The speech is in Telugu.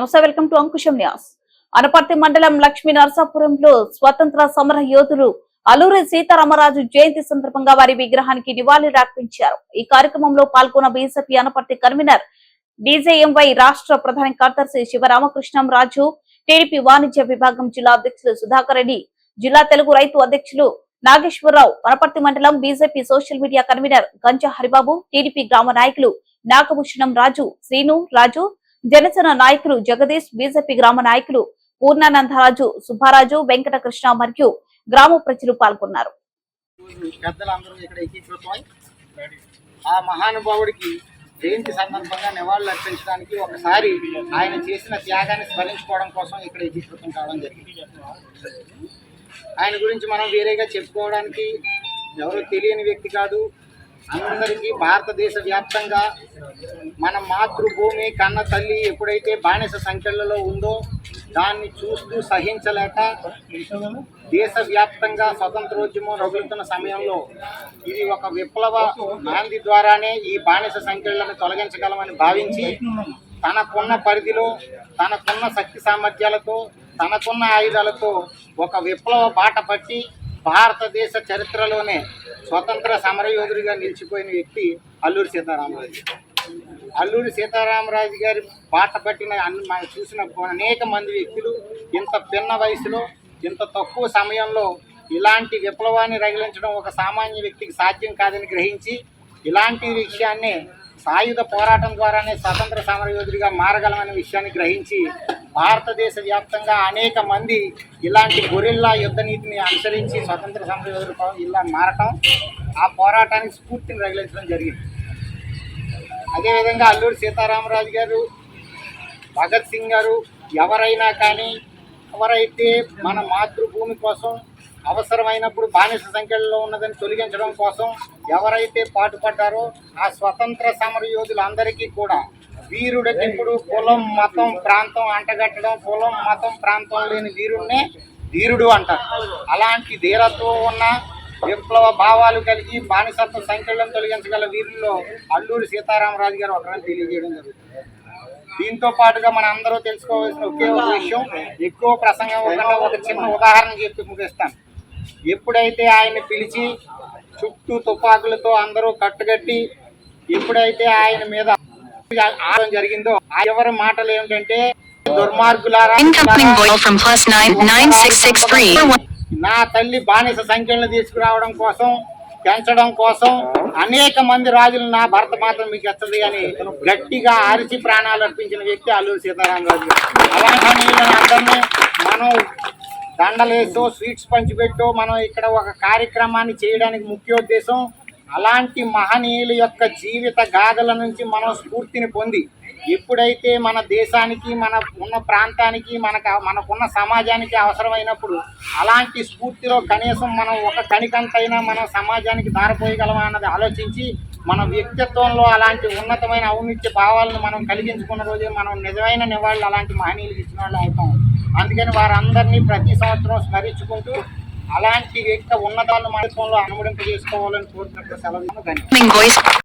నమస్తే వెల్కమ్ టు అంకుశం న్యాస్. అనపర్తి మండలం లక్ష్మీ నరసాపురంలో స్వతంత్ర సమర యోధులు అల్లూరి సీతారామరాజు జయంతి సందర్భంగా వారి విగ్రహానికి నివాళులర్పించారు ఈ కార్యక్రమంలో పాల్గొన్న బీజేపీ అనపర్తి కన్వీనర్ డీజేఎంవై రాష్ట్ర ప్రధాన కార్యదర్శి శివరామకృష్ణం రాజు టీడీపీ వాణిజ్య విభాగం జిల్లా అధ్యక్షులు సుధాకర్ రెడ్డి జిల్లా తెలుగు రైతు అధ్యక్షులు నాగేశ్వరరావు వనపర్తి మండలం BJP social media convener Ganja Haribabu TDP గ్రామ నాయకులు నాగభూషణం రాజు శ్రీను రాజు జనసేన నాయకులు జగదీష్ బీజేపీ గ్రామ నాయకులు పూర్ణానందరాజు సుబ్బారాజు వెంకటకృష్ణ మరియు గ్రామ ప్రజలు పాల్గొన్నారు. ఆ మహానుభావుడికి జయంతి సందర్భంగా నివాళులు అర్పించడానికి ఒకసారి ఆయన చేసిన త్యాగాన్ని స్మరించుకోవడం కోసం ఇక్కడ ఏకీకృతం కావడం జరిగింది. ఆయన గురించి మనం వేరేగా చెప్పుకోవడానికి ఎవరు తెలియని వ్యక్తి కాదు. అందరికీ భారతదేశ వ్యాప్తంగా మన మాతృభూమి కన్న తల్లి ఎప్పుడైతే బానిస సంఖ్యలలో ఉందో దాన్ని చూస్తూ సహించలేక దేశవ్యాప్తంగా స్వతంత్రోద్యమం రగులుతున్న సమయంలో ఇది ఒక విప్లవ నాంది ద్వారానే ఈ బానిస సంఖ్యలను తొలగించగలమని భావించి తనకున్న పరిధిలో తనకున్న శక్తి సామర్థ్యాలతో తనకున్న ఆయుధాలతో ఒక విప్లవ బాట పట్టి భారతదేశ చరిత్రలోనే స్వతంత్ర సమరయోధుడిగా నిలిచిపోయిన వ్యక్తి అల్లూరి సీతారామరాజు. అల్లూరి సీతారామరాజు గారి బాట పట్టిన అన్ని మనం చూసిన అనేక మంది వ్యక్తులు ఇంత పిన్న వయసులో ఇంత తక్కువ సమయంలో ఇలాంటి విప్లవాన్ని రగిలించడం ఒక సామాన్య వ్యక్తికి సాధ్యం కాదని గ్రహించి ఇలాంటి విషయాన్ని సాయుధ పోరాటం ద్వారానే స్వతంత్ర సమరయోధుడిగా మారగలమనే విషయాన్ని గ్రహించి భారతదేశ వ్యాప్తంగా అనేక మంది ఇలాంటి గొరిల్లా యుద్ధ నీతిని అనుసరించి స్వతంత్ర సమరయోధుడు ఇలా మారటం ఆ పోరాటానికి స్ఫూర్తిని రగిలించడం జరిగింది. అదేవిధంగా అల్లూరి సీతారామరాజు గారు భగత్ సింగ్ గారు ఎవరైనా కానీ ఎవరైతే మన మాతృభూమి కోసం అవసరమైనప్పుడు బానిస సంఖ్యలో ఉన్నదని తొలగించడం కోసం ఎవరైతే పాటుపడ్డారో ఆ స్వతంత్ర సమర యోధులందరికీ కూడా వీరుడికి ఇప్పుడు కులం మతం ప్రాంతం అంటగట్టడం కులం మతం ప్రాంతం లేని వీరుణ్ణే ధీరుడు అంటారు. అలాంటి ధీరత్వం ఉన్న విప్లవ భావాలు కలిగి బానిసత్వ సంఖ్యలను తొలగించగల వీరుల్లో అల్లూరి సీతారామరాజు గారు ఒకరని తెలియజేయడం జరుగుతుంది. దీంతో పాటుగా మన అందరూ తెలుసుకోవాల్సిన ఒకే ఒక విషయం ఎక్కువ ప్రసంగం ఇవ్వకుండా ఒక చిన్న ఉదాహరణ చెప్పి ముగిస్తాను. ఎప్పుడైతే ఆయన్ని పిలిచి చుట్టూ తుపాకులతో అందరూ కట్టుకట్టి ఎప్పుడైతే ఆయన మీద జరిగిందో ఆ ఎవరి మాటలు ఏమిటంటే దుర్మార్గులారా. నా తల్లి బానిస సంఖ్యలను తీసుకురావడం కోసం పెంచడం కోసం అనేక మంది రాజులు నా భర్త మాత్రం మీకు ఎత్తది అని గట్టిగా ఆరిచి ప్రాణాలు అర్పించిన వ్యక్తి అల్లూరి సీతారామరాజు గారు అలాంటి అందరినీ మనం దండలేసో స్వీట్స్ పంచిపెట్టో మనం ఇక్కడ ఒక కార్యక్రమాన్ని చేయడానికి ముఖ్యోద్దేశం అలాంటి మహనీయుల యొక్క జీవిత గాథల నుంచి మనం స్ఫూర్తిని పొంది ఎప్పుడైతే మన దేశానికి మన ఉన్న ప్రాంతానికి మనకు మనకున్న సమాజానికి అవసరమైనప్పుడు అలాంటి స్ఫూర్తిలో కనీసం మనం ఒక కణికంతైనా మనం సమాజానికి దారిపోయగలమా అన్నది ఆలోచించి మన వ్యక్తిత్వంలో అలాంటి ఉన్నతమైన ఔన్నిత్య భావాలను మనం కలిగించుకున్న రోజే మనం నిజమైన నివాళులు అలాంటి మహనీయులకు ఇచ్చిన వాళ్ళు అవుతాం. అందుకని వారందరినీ ప్రతి సంవత్సరం స్మరించుకుంటూ అలాంటి వ్యక్తి ఉన్నతాలను మనత్వంలో అనుమడింపజేసుకోవాలని కోరుతున్నట్టు సెలవు ధన్యవాదాలు.